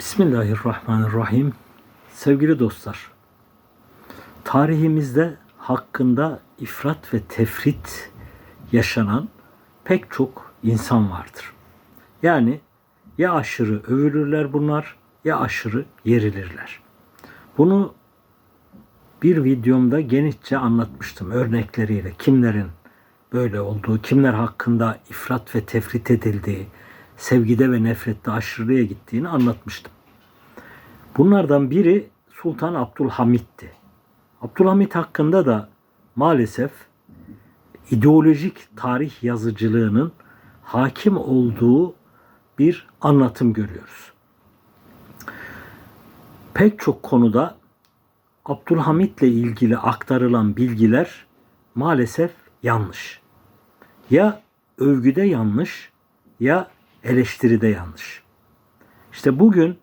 Bismillahirrahmanirrahim. Sevgili dostlar, tarihimizde hakkında ifrat ve tefrit yaşanan pek çok insan vardır. Yani ya aşırı övülürler bunlar ya aşırı yerilirler. Bunu bir videomda genişçe anlatmıştım örnekleriyle kimlerin böyle olduğu, kimler hakkında ifrat ve tefrit edildiği, sevgide ve nefrette aşırıya gittiğini anlatmıştım. Bunlardan biri Sultan Abdülhamid'ti. Abdülhamid hakkında da maalesef ideolojik tarih yazıcılığının hakim olduğu bir anlatım görüyoruz. Pek çok konuda Abdülhamid'le ilgili aktarılan bilgiler maalesef yanlış. Ya övgüde yanlış ya eleştiride yanlış. İşte bugün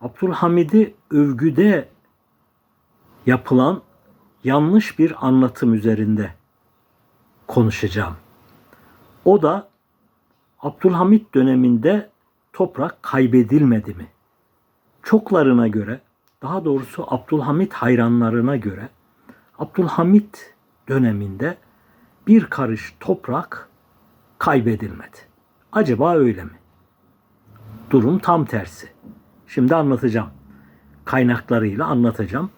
Abdülhamid'i övgüde yapılan yanlış bir anlatım üzerinde konuşacağım. O da Abdülhamid döneminde toprak kaybedilmedi mi? Çoklarına göre, daha doğrusu Abdülhamid hayranlarına göre Abdülhamid döneminde bir karış toprak kaybedilmedi. Acaba öyle mi? Durum tam tersi. Şimdi anlatacağım. Kaynaklarıyla anlatacağım.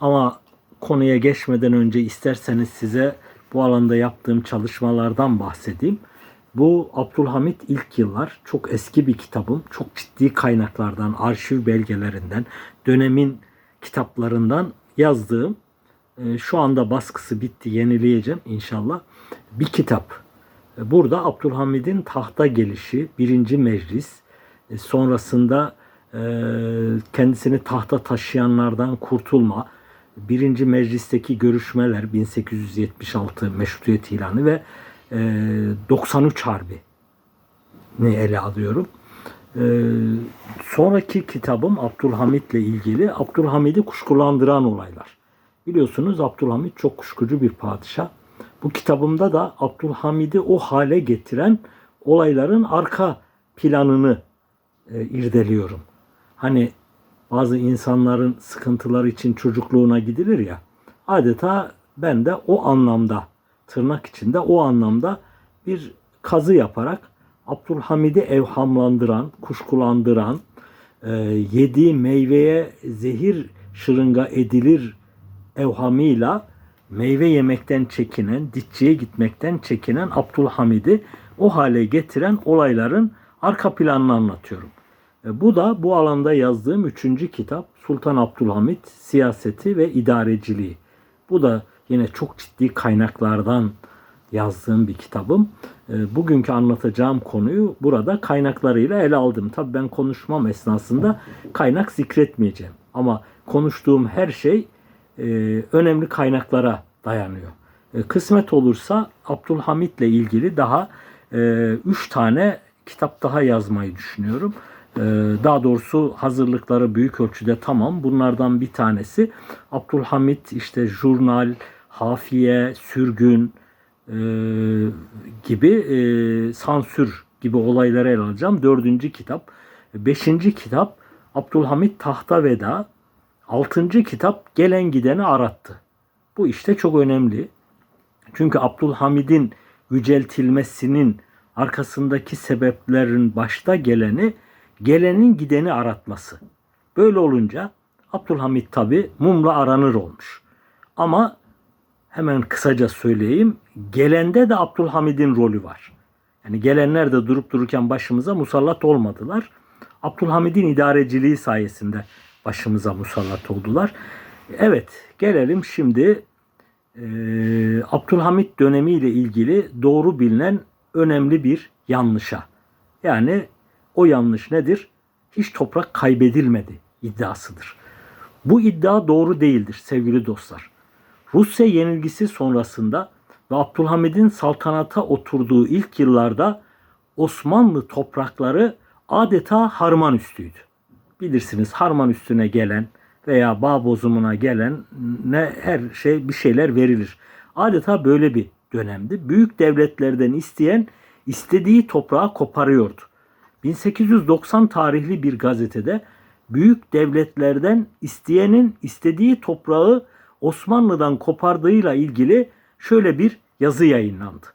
Ama konuya geçmeden önce isterseniz size bu alanda yaptığım çalışmalardan bahsedeyim. Bu Abdülhamit ilk yıllar çok eski bir kitabım. Çok ciddi kaynaklardan, arşiv belgelerinden, dönemin kitaplarından yazdığım e, şu anda baskısı bitti yenileyeceğim inşallah bir kitap. E, Burada Abdülhamid'in tahta gelişi, birinci meclis, e, sonrasında kendisini tahta taşıyanlardan kurtulma, birinci meclisteki görüşmeler 1876 meşrutiyet ilanı ve 93 harbi ne ele alıyorum. Sonraki kitabım Abdülhamid'le ilgili Abdülhamid'i kuşkulandıran olaylar. Biliyorsunuz Abdülhamid çok kuşkucu bir padişah. Bu kitabımda da Abdülhamid'i o hale getiren olayların arka planını e, irdeliyorum. Hani bazı insanların sıkıntıları için çocukluğuna gidilir ya. Adeta ben de o anlamda tırnak içinde o anlamda bir kazı yaparak Abdülhamid'i evhamlandıran, kuşkulandıran, e, yediği meyveye zehir şırınga edilir evhamıyla meyve yemekten çekinen, dişçiye gitmekten çekinen Abdülhamid'i o hale getiren olayların arka planını anlatıyorum. E, bu da bu alanda yazdığım üçüncü kitap Sultan Abdülhamid Siyaseti ve İdareciliği. Bu da yine çok ciddi kaynaklardan yazdığım bir kitabım. E, bugünkü anlatacağım konuyu burada kaynaklarıyla ele aldım. Tabii ben konuşmam esnasında kaynak zikretmeyeceğim. Ama konuştuğum her şey e, önemli kaynaklara dayanıyor. Kısmet olursa Abdülhamid'le ilgili daha üç tane kitap daha yazmayı düşünüyorum. Ee, daha doğrusu hazırlıkları büyük ölçüde tamam. Bunlardan bir tanesi Abdülhamit işte jurnal, hafiye, sürgün e, gibi e, sansür gibi olayları ele alacağım. Dördüncü kitap. Beşinci kitap Abdülhamit Tahta Veda. Altıncı kitap Gelen Gideni Arattı. Bu işte çok önemli. Çünkü Abdülhamid'in yüceltilmesinin arkasındaki sebeplerin başta geleni gelenin gideni aratması. Böyle olunca Abdülhamit tabi mumla aranır olmuş. Ama hemen kısaca söyleyeyim. Gelende de Abdülhamid'in rolü var. Yani gelenler de durup dururken başımıza musallat olmadılar. Abdülhamid'in idareciliği sayesinde başımıza musallat oldular. Evet gelelim şimdi e, Abdülhamid dönemiyle ilgili doğru bilinen önemli bir yanlışa. Yani o yanlış nedir? Hiç toprak kaybedilmedi iddiasıdır. Bu iddia doğru değildir sevgili dostlar. Rusya yenilgisi sonrasında ve Abdülhamid'in saltanata oturduğu ilk yıllarda Osmanlı toprakları adeta harman üstüydü. Bilirsiniz harman üstüne gelen veya bağ bozumuna gelen ne her şey bir şeyler verilir. Adeta böyle bir dönemdi. Büyük devletlerden isteyen istediği toprağı koparıyordu. 1890 tarihli bir gazetede büyük devletlerden isteyenin istediği toprağı Osmanlı'dan kopardığıyla ilgili şöyle bir yazı yayınlandı.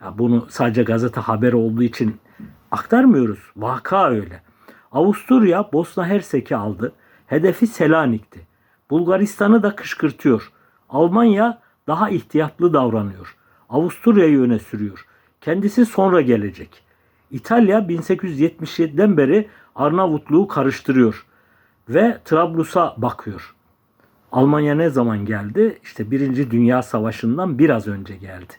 Ya bunu sadece gazete haberi olduğu için aktarmıyoruz. Vaka öyle. Avusturya Bosna Hersek'i aldı. Hedefi Selanik'ti. Bulgaristan'ı da kışkırtıyor. Almanya daha ihtiyatlı davranıyor. Avusturya'yı öne sürüyor. Kendisi sonra gelecek. İtalya 1877'den beri Arnavutluğu karıştırıyor ve Trablus'a bakıyor. Almanya ne zaman geldi? İşte Birinci Dünya Savaşı'ndan biraz önce geldi.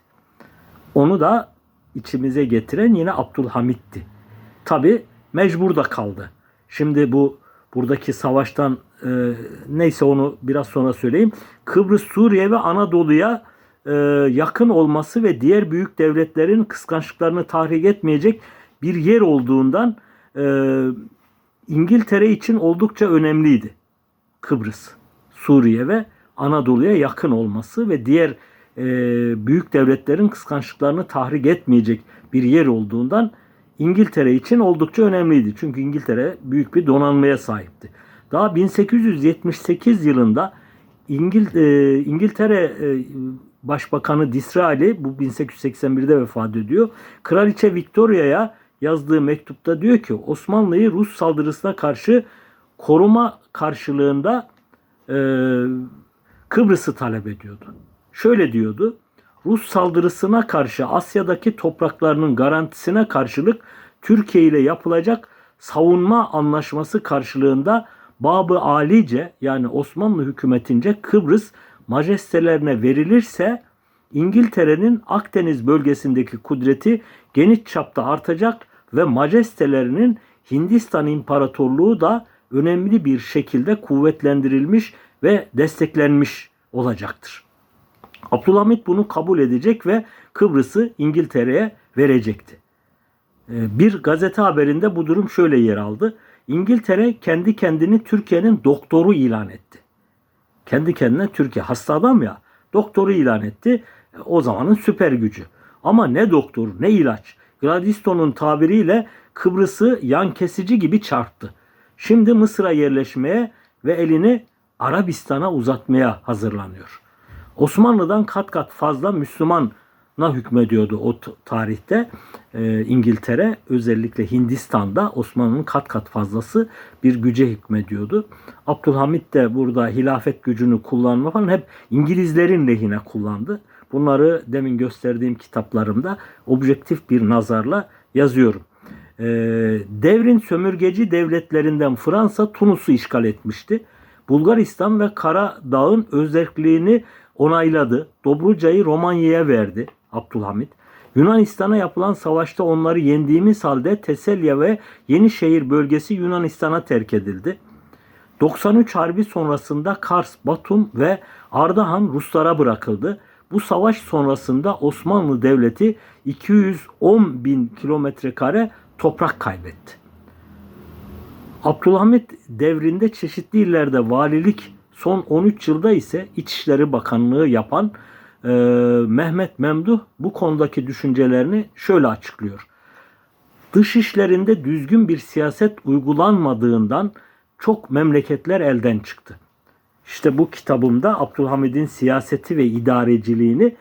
Onu da içimize getiren yine Abdülhamit'ti. Tabi mecbur da kaldı. Şimdi bu buradaki savaştan e, neyse onu biraz sonra söyleyeyim. Kıbrıs, Suriye ve Anadolu'ya e, yakın olması ve diğer büyük devletlerin kıskançlıklarını tahrik etmeyecek bir yer olduğundan e, İngiltere için oldukça önemliydi. Kıbrıs, Suriye ve Anadolu'ya yakın olması ve diğer e, büyük devletlerin kıskançlıklarını tahrik etmeyecek bir yer olduğundan İngiltere için oldukça önemliydi. Çünkü İngiltere büyük bir donanmaya sahipti. Daha 1878 yılında İngil, e, İngiltere e, Başbakanı Disraeli bu 1881'de vefat ediyor. Kraliçe Victoria'ya yazdığı mektupta diyor ki Osmanlı'yı Rus saldırısına karşı koruma karşılığında e, Kıbrıs'ı talep ediyordu. Şöyle diyordu. Rus saldırısına karşı Asya'daki topraklarının garantisine karşılık Türkiye ile yapılacak savunma anlaşması karşılığında Babı Alice yani Osmanlı hükümetince Kıbrıs majestelerine verilirse İngiltere'nin Akdeniz bölgesindeki kudreti geniş çapta artacak ve majestelerinin Hindistan İmparatorluğu da önemli bir şekilde kuvvetlendirilmiş ve desteklenmiş olacaktır. Abdülhamit bunu kabul edecek ve Kıbrıs'ı İngiltere'ye verecekti. Ee, Bir gazete haberinde bu durum şöyle yer aldı. İngiltere kendi kendini Türkiye'nin doktoru ilan etti. Kendi kendine Türkiye hasta adam ya doktoru ilan etti. O zamanın süper gücü. Ama ne doktor ne ilaç. Gladstone'un tabiriyle Kıbrıs'ı yan kesici gibi çarptı. Şimdi Mısır'a yerleşmeye ve elini Arabistan'a uzatmaya hazırlanıyor. Osmanlı'dan kat kat fazla Müslümana hükmediyordu o tarihte. Ee, İngiltere özellikle Hindistan'da Osmanlı'nın kat kat fazlası bir güce hükmediyordu. Abdülhamit de burada hilafet gücünü kullanma falan hep İngilizlerin lehine kullandı. Bunları demin gösterdiğim kitaplarımda objektif bir nazarla yazıyorum. Ee, devrin sömürgeci devletlerinden Fransa Tunus'u işgal etmişti. Bulgaristan ve Karadağ'ın özelliğini onayladı. Dobruca'yı Romanya'ya verdi Abdülhamit. Yunanistan'a yapılan savaşta onları yendiğimiz halde Teselya ve Yenişehir bölgesi Yunanistan'a terk edildi. 93 Harbi sonrasında Kars, Batum ve Ardahan Ruslara bırakıldı. Bu savaş sonrasında Osmanlı Devleti 210 bin kilometre kare toprak kaybetti. Abdülhamit devrinde çeşitli illerde valilik, son 13 yılda ise İçişleri Bakanlığı yapan e, Mehmet Memduh bu konudaki düşüncelerini şöyle açıklıyor. Dış işlerinde düzgün bir siyaset uygulanmadığından çok memleketler elden çıktı. İşte bu kitabımda Abdülhamid'in siyaseti ve idareciliğini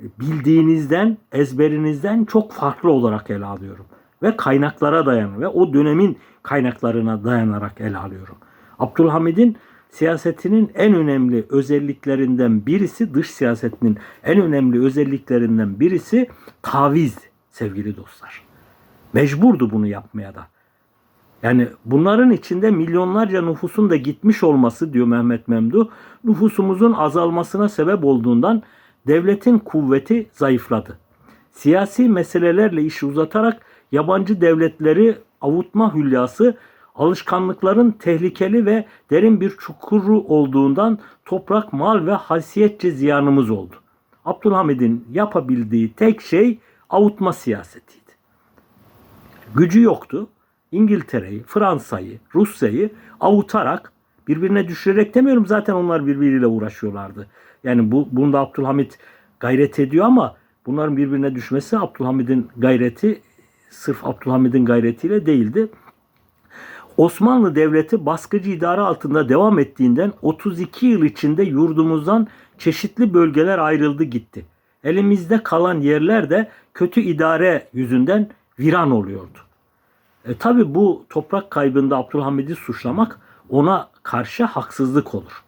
bildiğinizden, ezberinizden çok farklı olarak ele alıyorum. Ve kaynaklara dayanıyor ve o dönemin kaynaklarına dayanarak ele alıyorum. Abdülhamid'in siyasetinin en önemli özelliklerinden birisi, dış siyasetinin en önemli özelliklerinden birisi taviz sevgili dostlar. Mecburdu bunu yapmaya da. Yani bunların içinde milyonlarca nüfusun da gitmiş olması diyor Mehmet Memduh, nüfusumuzun azalmasına sebep olduğundan devletin kuvveti zayıfladı. Siyasi meselelerle işi uzatarak yabancı devletleri avutma hülyası alışkanlıkların tehlikeli ve derin bir çukuru olduğundan toprak, mal ve haysiyetçe ziyanımız oldu. Abdülhamid'in yapabildiği tek şey avutma siyasetiydi. Gücü yoktu. İngiltere'yi, Fransa'yı, Rusya'yı avutarak birbirine düşürerek demiyorum zaten onlar birbiriyle uğraşıyorlardı. Yani bu bunda Abdülhamit gayret ediyor ama bunların birbirine düşmesi Abdülhamid'in gayreti sırf Abdülhamid'in gayretiyle değildi. Osmanlı Devleti baskıcı idare altında devam ettiğinden 32 yıl içinde yurdumuzdan çeşitli bölgeler ayrıldı gitti. Elimizde kalan yerler de kötü idare yüzünden viran oluyordu. E, tabi bu toprak kaybında Abdülhamid'i suçlamak ona karşı haksızlık olur.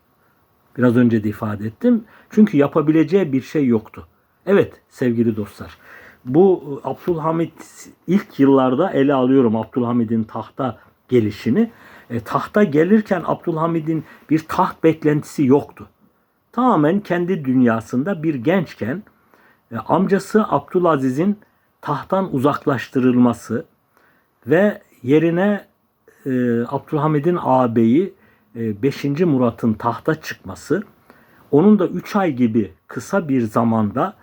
Biraz önce de ifade ettim. Çünkü yapabileceği bir şey yoktu. Evet sevgili dostlar. Bu Abdülhamit ilk yıllarda ele alıyorum Abdülhamid'in tahta gelişini. E, tahta gelirken Abdülhamid'in bir taht beklentisi yoktu. Tamamen kendi dünyasında bir gençken e, amcası Abdülaziz'in tahttan uzaklaştırılması ve yerine e, Abdülhamid'in ağabeyi 5. Murat'ın tahta çıkması onun da 3 ay gibi kısa bir zamanda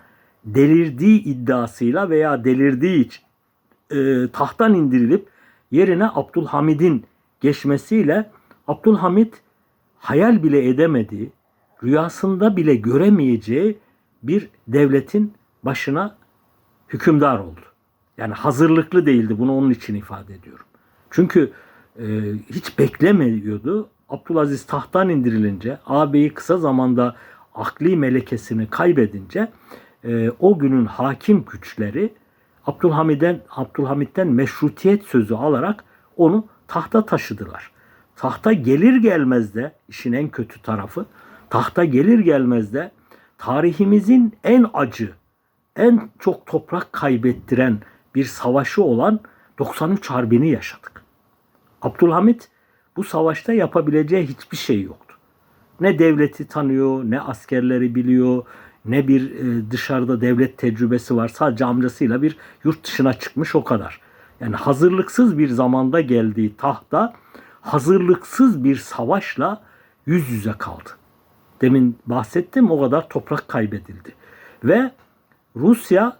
delirdiği iddiasıyla veya delirdiği için e, tahttan indirilip yerine Abdülhamid'in geçmesiyle Abdülhamid hayal bile edemediği, rüyasında bile göremeyeceği bir devletin başına hükümdar oldu. Yani hazırlıklı değildi. Bunu onun için ifade ediyorum. Çünkü e, hiç beklemiyordu. Abdülaziz tahttan indirilince, ağabeyi kısa zamanda akli melekesini kaybedince e, o günün hakim güçleri Abdülhamid'den Abdülhamid'den meşrutiyet sözü alarak onu tahta taşıdılar. Tahta gelir gelmez de işin en kötü tarafı tahta gelir gelmez de tarihimizin en acı, en çok toprak kaybettiren bir savaşı olan 93 Harbi'ni yaşadık. Abdülhamit bu savaşta yapabileceği hiçbir şey yoktu. Ne devleti tanıyor, ne askerleri biliyor, ne bir e, dışarıda devlet tecrübesi var. Sadece amcasıyla bir yurt dışına çıkmış o kadar. Yani hazırlıksız bir zamanda geldiği tahta hazırlıksız bir savaşla yüz yüze kaldı. Demin bahsettim o kadar toprak kaybedildi. Ve Rusya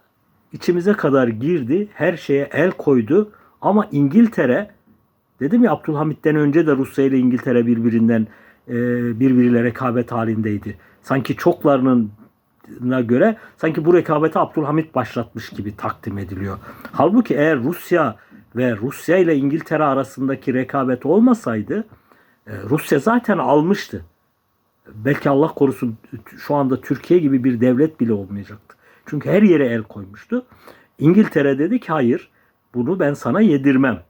içimize kadar girdi, her şeye el koydu ama İngiltere dedim ya Abdülhamit'ten önce de Rusya ile İngiltere birbirinden e, birbiriyle rekabet halindeydi. Sanki çoklarının göre sanki bu rekabeti Abdülhamit başlatmış gibi takdim ediliyor. Halbuki eğer Rusya ve Rusya ile İngiltere arasındaki rekabet olmasaydı e, Rusya zaten almıştı. Belki Allah korusun şu anda Türkiye gibi bir devlet bile olmayacaktı. Çünkü her yere el koymuştu. İngiltere dedi ki hayır bunu ben sana yedirmem.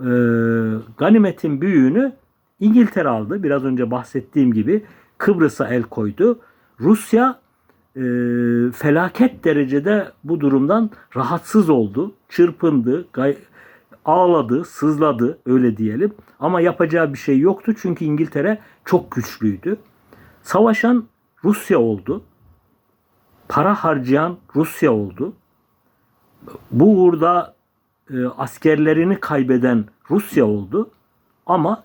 Ee, ganimetin büyüğünü İngiltere aldı. Biraz önce bahsettiğim gibi Kıbrıs'a el koydu. Rusya e, felaket derecede bu durumdan rahatsız oldu. Çırpındı, gay- ağladı, sızladı öyle diyelim. Ama yapacağı bir şey yoktu çünkü İngiltere çok güçlüydü. Savaşan Rusya oldu. Para harcayan Rusya oldu. Bu uğurda e, askerlerini kaybeden Rusya oldu. Ama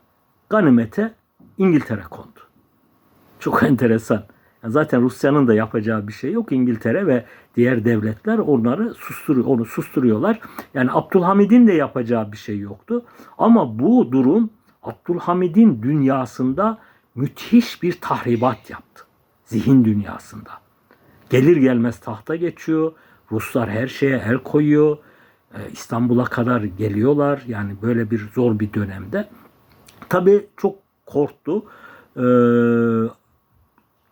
ganimete İngiltere kondu. Çok enteresan. Zaten Rusya'nın da yapacağı bir şey yok. İngiltere ve diğer devletler onları susturuyor, onu susturuyorlar. Yani Abdülhamid'in de yapacağı bir şey yoktu. Ama bu durum Abdülhamid'in dünyasında müthiş bir tahribat yaptı. Zihin dünyasında. Gelir gelmez tahta geçiyor. Ruslar her şeye el koyuyor. Ee, İstanbul'a kadar geliyorlar. Yani böyle bir zor bir dönemde. Tabii çok korktu. Ee,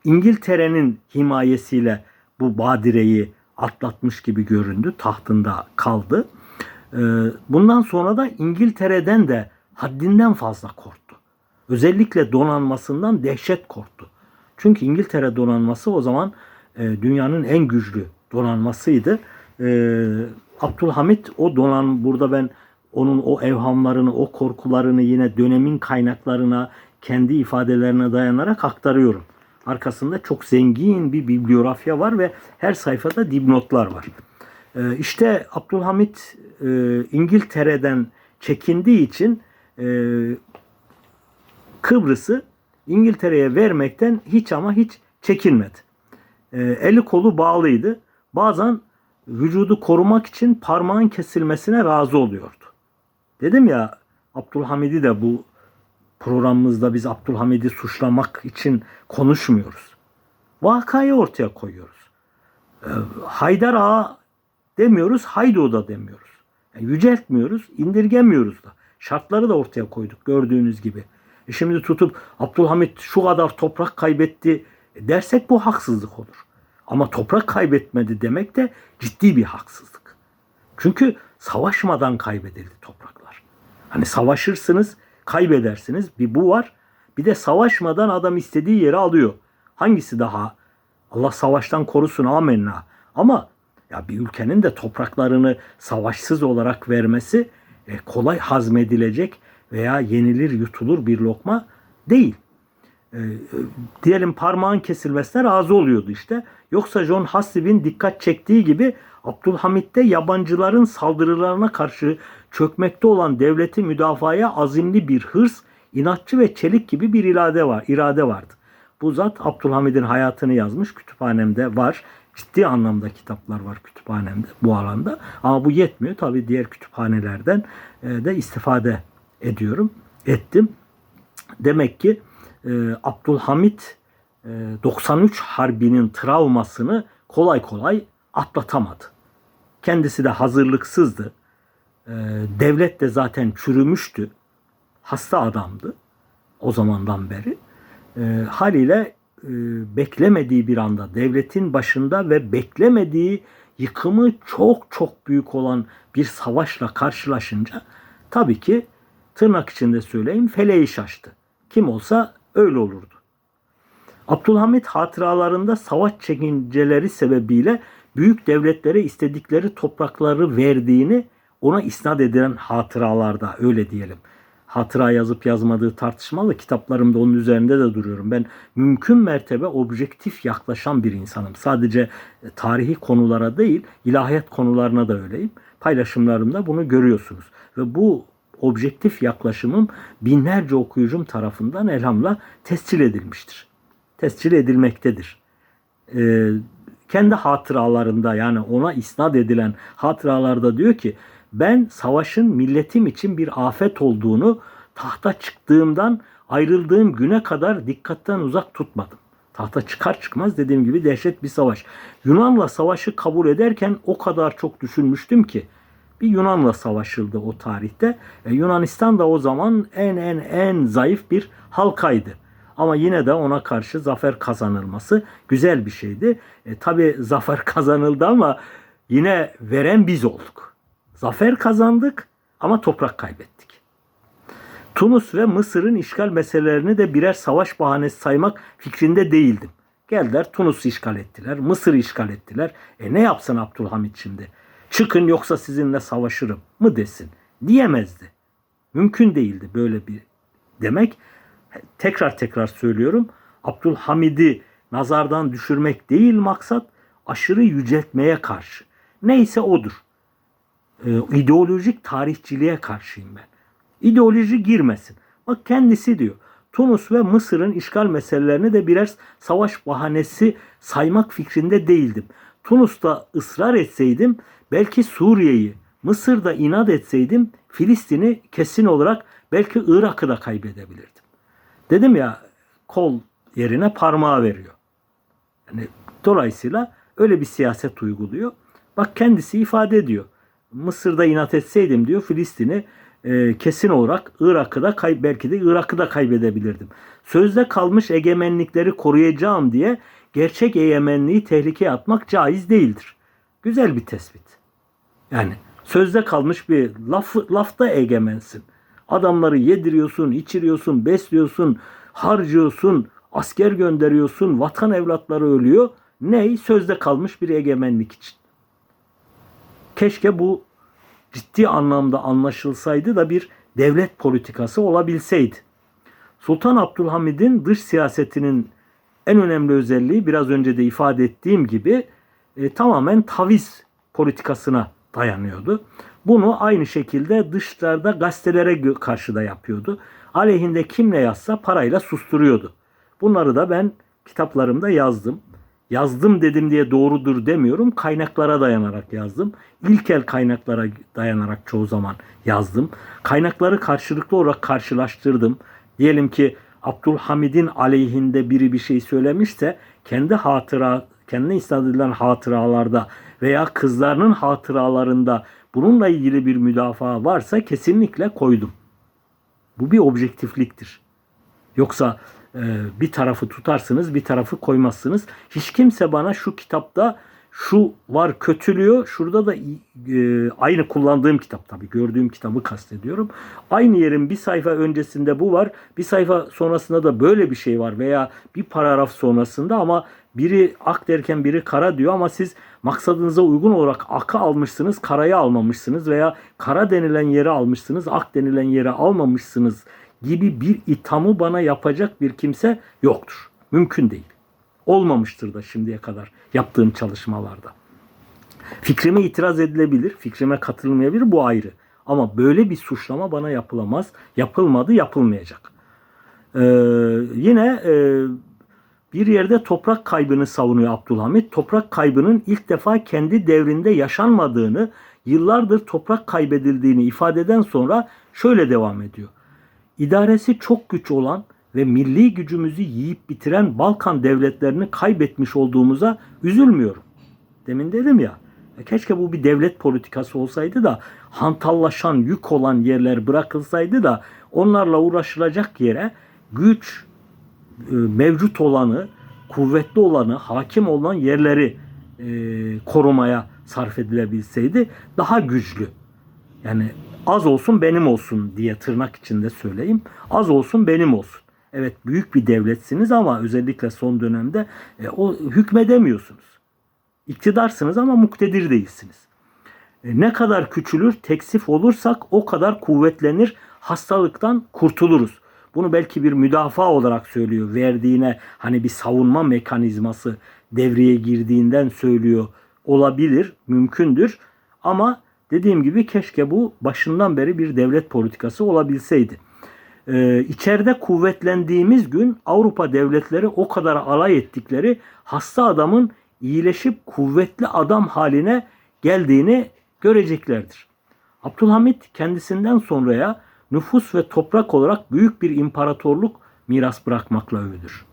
İngiltere'nin himayesiyle bu badireyi atlatmış gibi göründü. Tahtında kaldı. Ee, bundan sonra da İngiltere'den de haddinden fazla korktu. Özellikle donanmasından dehşet korktu. Çünkü İngiltere donanması o zaman e, dünyanın en güçlü donanmasıydı. Ee, Abdülhamit o donan burada ben onun o evhamlarını, o korkularını yine dönemin kaynaklarına, kendi ifadelerine dayanarak aktarıyorum. Arkasında çok zengin bir bibliografya var ve her sayfada dipnotlar var. Ee, işte Abdülhamit e, İngiltere'den çekindiği için e, Kıbrıs'ı İngiltere'ye vermekten hiç ama hiç çekinmedi. E, eli kolu bağlıydı. Bazen vücudu korumak için parmağın kesilmesine razı oluyordu. Dedim ya Abdülhamid'i de bu programımızda biz Abdülhamid'i suçlamak için konuşmuyoruz. Vakayı ortaya koyuyoruz. Ee, Haydar Ağa demiyoruz, Haydo da demiyoruz. Yani yüceltmiyoruz, indirgemiyoruz da. şartları da ortaya koyduk gördüğünüz gibi. E şimdi tutup Abdülhamit şu kadar toprak kaybetti dersek bu haksızlık olur. Ama toprak kaybetmedi demek de ciddi bir haksızlık. Çünkü savaşmadan kaybedildi topraklar. Hani savaşırsınız, kaybedersiniz. Bir bu var. Bir de savaşmadan adam istediği yeri alıyor. Hangisi daha? Allah savaştan korusun amenna. Ama ya bir ülkenin de topraklarını savaşsız olarak vermesi e, kolay hazmedilecek veya yenilir yutulur bir lokma değil. E, e, diyelim parmağın kesilmesine razı oluyordu işte. Yoksa John Hassib'in dikkat çektiği gibi Abdülhamit'te yabancıların saldırılarına karşı çökmekte olan devleti müdafaya azimli bir hırs, inatçı ve çelik gibi bir irade var, irade vardı. Bu zat Abdülhamid'in hayatını yazmış kütüphanemde var. Ciddi anlamda kitaplar var kütüphanemde bu alanda. Ama bu yetmiyor. Tabii diğer kütüphanelerden e, de istifade ediyorum. Ettim. Demek ki e, Abdülhamit e, 93 Harbi'nin travmasını kolay kolay atlatamadı. Kendisi de hazırlıksızdı. E, devlet de zaten çürümüştü. Hasta adamdı o zamandan beri. E, haliyle e, beklemediği bir anda devletin başında ve beklemediği yıkımı çok çok büyük olan bir savaşla karşılaşınca tabii ki tırnak içinde söyleyeyim feleği şaştı. Kim olsa öyle olurdu. Abdülhamit hatıralarında savaş çekinceleri sebebiyle büyük devletlere istedikleri toprakları verdiğini ona isnat edilen hatıralarda öyle diyelim. Hatıra yazıp yazmadığı tartışmalı kitaplarımda onun üzerinde de duruyorum. Ben mümkün mertebe objektif yaklaşan bir insanım. Sadece e, tarihi konulara değil, ilahiyat konularına da öyleyim. Paylaşımlarımda bunu görüyorsunuz. Ve bu objektif yaklaşımım binlerce okuyucum tarafından elhamla tescil edilmiştir. Tescil edilmektedir. Ee, kendi hatıralarında yani ona isnat edilen hatıralarda diyor ki ben savaşın milletim için bir afet olduğunu tahta çıktığımdan ayrıldığım güne kadar dikkatten uzak tutmadım. Tahta çıkar çıkmaz dediğim gibi dehşet bir savaş. Yunan'la savaşı kabul ederken o kadar çok düşünmüştüm ki bir Yunan'la savaşıldı o tarihte. E, Yunanistan da o zaman en en en zayıf bir halkaydı. Ama yine de ona karşı zafer kazanılması güzel bir şeydi. E, Tabi zafer kazanıldı ama yine veren biz olduk. Zafer kazandık ama toprak kaybettik. Tunus ve Mısır'ın işgal meselelerini de birer savaş bahanesi saymak fikrinde değildim. Geldiler Tunus'u işgal ettiler, Mısır'ı işgal ettiler. E ne yapsın Abdülhamit şimdi? Çıkın yoksa sizinle savaşırım mı desin? Diyemezdi. Mümkün değildi böyle bir demek. Tekrar tekrar söylüyorum. Abdülhamid'i nazardan düşürmek değil maksat aşırı yüceltmeye karşı. Neyse odur. Ee, ideolojik tarihçiliğe karşıyım ben. İdeoloji girmesin. Bak kendisi diyor. Tunus ve Mısır'ın işgal meselelerini de birer savaş bahanesi saymak fikrinde değildim. Tunus'ta ısrar etseydim belki Suriye'yi, Mısır'da inat etseydim Filistin'i kesin olarak belki Irak'ı da kaybedebilirdim. Dedim ya kol yerine parmağı veriyor. Yani dolayısıyla öyle bir siyaset uyguluyor. Bak kendisi ifade ediyor. Mısır'da inat etseydim diyor Filistin'i e, kesin olarak Irak'ı da kay belki de Irak'ı da kaybedebilirdim. Sözde kalmış egemenlikleri koruyacağım diye gerçek egemenliği tehlikeye atmak caiz değildir. Güzel bir tespit. Yani sözde kalmış bir laf, lafta egemensin. Adamları yediriyorsun, içiriyorsun, besliyorsun, harcıyorsun, asker gönderiyorsun, vatan evlatları ölüyor. Ney? Sözde kalmış bir egemenlik için. Keşke bu ciddi anlamda anlaşılsaydı da bir devlet politikası olabilseydi. Sultan Abdülhamid'in dış siyasetinin en önemli özelliği biraz önce de ifade ettiğim gibi e, tamamen taviz politikasına dayanıyordu. Bunu aynı şekilde dışlarda gazetelere karşı da yapıyordu. Aleyhinde kim ne yazsa parayla susturuyordu. Bunları da ben kitaplarımda yazdım. Yazdım dedim diye doğrudur demiyorum. Kaynaklara dayanarak yazdım. İlkel kaynaklara dayanarak çoğu zaman yazdım. Kaynakları karşılıklı olarak karşılaştırdım. Diyelim ki Abdülhamid'in aleyhinde biri bir şey söylemişse kendi hatıra kendine isnat edilen hatıralarda veya kızlarının hatıralarında bununla ilgili bir müdafaa varsa kesinlikle koydum. Bu bir objektifliktir. Yoksa bir tarafı tutarsınız, bir tarafı koymazsınız. Hiç kimse bana şu kitapta şu var kötülüyor. Şurada da e, aynı kullandığım kitap tabii gördüğüm kitabı kastediyorum. Aynı yerin bir sayfa öncesinde bu var. Bir sayfa sonrasında da böyle bir şey var veya bir paragraf sonrasında ama biri ak derken biri kara diyor ama siz maksadınıza uygun olarak akı almışsınız, karayı almamışsınız veya kara denilen yeri almışsınız, ak denilen yeri almamışsınız gibi bir ithamı bana yapacak bir kimse yoktur. Mümkün değil. Olmamıştır da şimdiye kadar yaptığım çalışmalarda. Fikrime itiraz edilebilir, fikrime katılmayabilir bu ayrı. Ama böyle bir suçlama bana yapılamaz. Yapılmadı, yapılmayacak. Ee, yine e, bir yerde toprak kaybını savunuyor Abdülhamit. Toprak kaybının ilk defa kendi devrinde yaşanmadığını, yıllardır toprak kaybedildiğini ifadeden sonra şöyle devam ediyor. İdaresi çok güç olan ve milli gücümüzü yiyip bitiren Balkan devletlerini kaybetmiş olduğumuza üzülmüyorum. Demin dedim ya, e, keşke bu bir devlet politikası olsaydı da hantallaşan, yük olan yerler bırakılsaydı da onlarla uğraşılacak yere güç e, mevcut olanı, kuvvetli olanı, hakim olan yerleri e, korumaya sarf edilebilseydi daha güçlü. Yani az olsun benim olsun diye tırnak içinde söyleyeyim. Az olsun benim olsun. Evet büyük bir devletsiniz ama özellikle son dönemde e, o hükmedemiyorsunuz. İktidarsınız ama muktedir değilsiniz. E, ne kadar küçülür, teksif olursak o kadar kuvvetlenir, hastalıktan kurtuluruz. Bunu belki bir müdafaa olarak söylüyor. Verdiğine hani bir savunma mekanizması devreye girdiğinden söylüyor olabilir, mümkündür. Ama dediğim gibi keşke bu başından beri bir devlet politikası olabilseydi. Ee, içeride kuvvetlendiğimiz gün Avrupa devletleri o kadar alay ettikleri hasta adamın iyileşip kuvvetli adam haline geldiğini göreceklerdir. Abdülhamit kendisinden sonraya nüfus ve toprak olarak büyük bir imparatorluk miras bırakmakla övülür.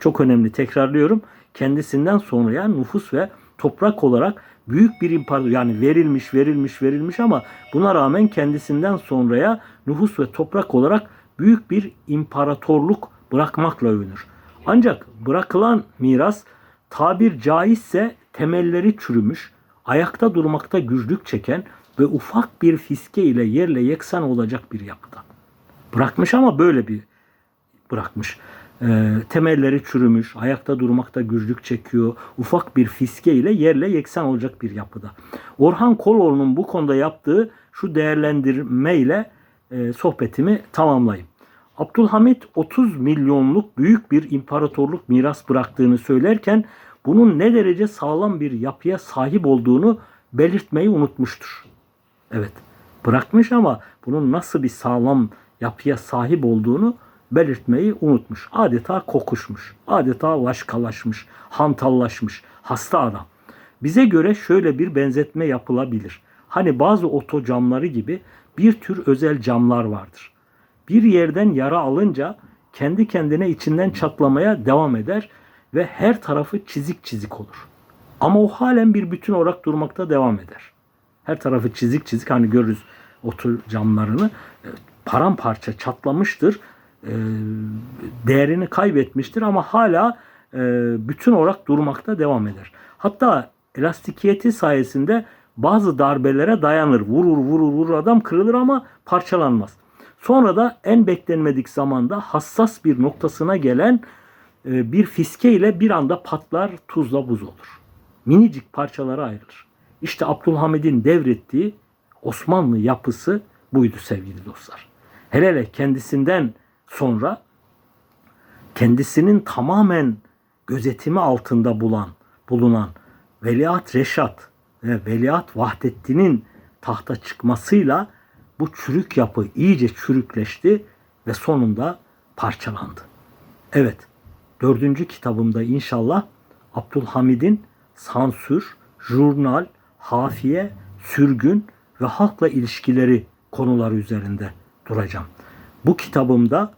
Çok önemli tekrarlıyorum. Kendisinden sonraya nüfus ve toprak olarak büyük bir imparator yani verilmiş verilmiş verilmiş ama buna rağmen kendisinden sonraya nüfus ve toprak olarak büyük bir imparatorluk bırakmakla övünür. Ancak bırakılan miras tabir caizse temelleri çürümüş, ayakta durmakta güçlük çeken ve ufak bir fiske ile yerle yeksan olacak bir yapıda. Bırakmış ama böyle bir bırakmış. E, temelleri çürümüş, ayakta durmakta güçlük çekiyor. Ufak bir fiske ile yerle yeksan olacak bir yapıda. Orhan Koloğlu'nun bu konuda yaptığı şu değerlendirme ile e, sohbetimi tamamlayayım. Abdülhamit 30 milyonluk büyük bir imparatorluk miras bıraktığını söylerken bunun ne derece sağlam bir yapıya sahip olduğunu belirtmeyi unutmuştur. Evet bırakmış ama bunun nasıl bir sağlam yapıya sahip olduğunu belirtmeyi unutmuş. Adeta kokuşmuş, adeta laşkalaşmış, hantallaşmış, hasta adam. Bize göre şöyle bir benzetme yapılabilir. Hani bazı oto camları gibi bir tür özel camlar vardır. Bir yerden yara alınca kendi kendine içinden çatlamaya devam eder ve her tarafı çizik çizik olur. Ama o halen bir bütün olarak durmakta devam eder. Her tarafı çizik çizik hani görürüz oto camlarını e, paramparça çatlamıştır. E, değerini kaybetmiştir ama hala e, bütün olarak durmakta devam eder. Hatta elastikiyeti sayesinde bazı darbelere dayanır. Vurur vurur vurur adam kırılır ama parçalanmaz. Sonra da en beklenmedik zamanda hassas bir noktasına gelen bir fiske ile bir anda patlar tuzla buz olur. Minicik parçalara ayrılır. İşte Abdülhamid'in devrettiği Osmanlı yapısı buydu sevgili dostlar. Hele hele kendisinden sonra kendisinin tamamen gözetimi altında bulan, bulunan Veliaht Reşat ve Veliaht Vahdettin'in tahta çıkmasıyla bu çürük yapı iyice çürükleşti ve sonunda parçalandı. Evet, dördüncü kitabımda inşallah Abdülhamid'in sansür, jurnal, hafiye, sürgün ve halkla ilişkileri konuları üzerinde duracağım. Bu kitabımda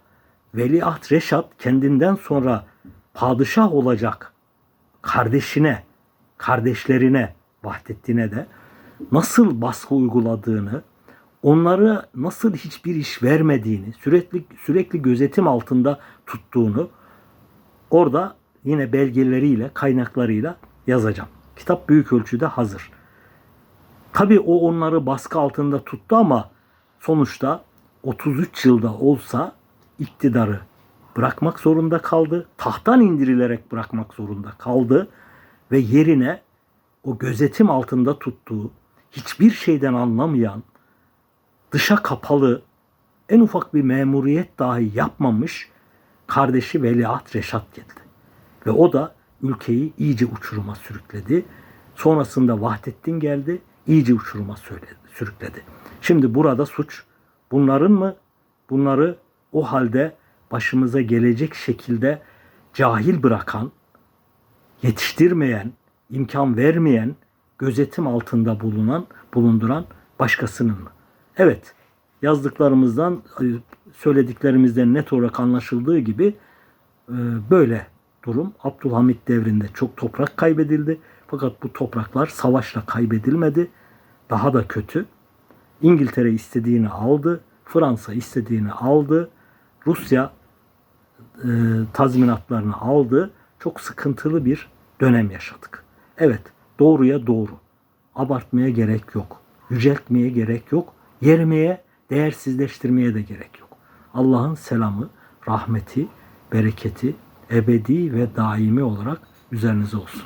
Veliaht Reşat kendinden sonra padişah olacak kardeşine, kardeşlerine, Vahdettin'e de nasıl baskı uyguladığını, onları nasıl hiçbir iş vermediğini, sürekli sürekli gözetim altında tuttuğunu orada yine belgeleriyle, kaynaklarıyla yazacağım. Kitap büyük ölçüde hazır. Tabii o onları baskı altında tuttu ama sonuçta 33 yılda olsa iktidarı bırakmak zorunda kaldı. Tahttan indirilerek bırakmak zorunda kaldı ve yerine o gözetim altında tuttuğu, hiçbir şeyden anlamayan, dışa kapalı, en ufak bir memuriyet dahi yapmamış kardeşi Veliaht Reşat geldi. Ve o da ülkeyi iyice uçuruma sürükledi. Sonrasında Vahdettin geldi, iyice uçuruma sürükledi. Şimdi burada suç bunların mı? Bunları o halde başımıza gelecek şekilde cahil bırakan, yetiştirmeyen, imkan vermeyen, gözetim altında bulunan, bulunduran başkasının mı? Evet, yazdıklarımızdan, söylediklerimizden net olarak anlaşıldığı gibi e, böyle durum. Abdülhamit devrinde çok toprak kaybedildi. Fakat bu topraklar savaşla kaybedilmedi. Daha da kötü. İngiltere istediğini aldı. Fransa istediğini aldı. Rusya e, tazminatlarını aldı. Çok sıkıntılı bir dönem yaşadık. Evet, doğruya doğru. Abartmaya gerek yok. Yüceltmeye gerek yok. Yermeye, değersizleştirmeye de gerek yok. Allah'ın selamı, rahmeti, bereketi ebedi ve daimi olarak üzerinize olsun.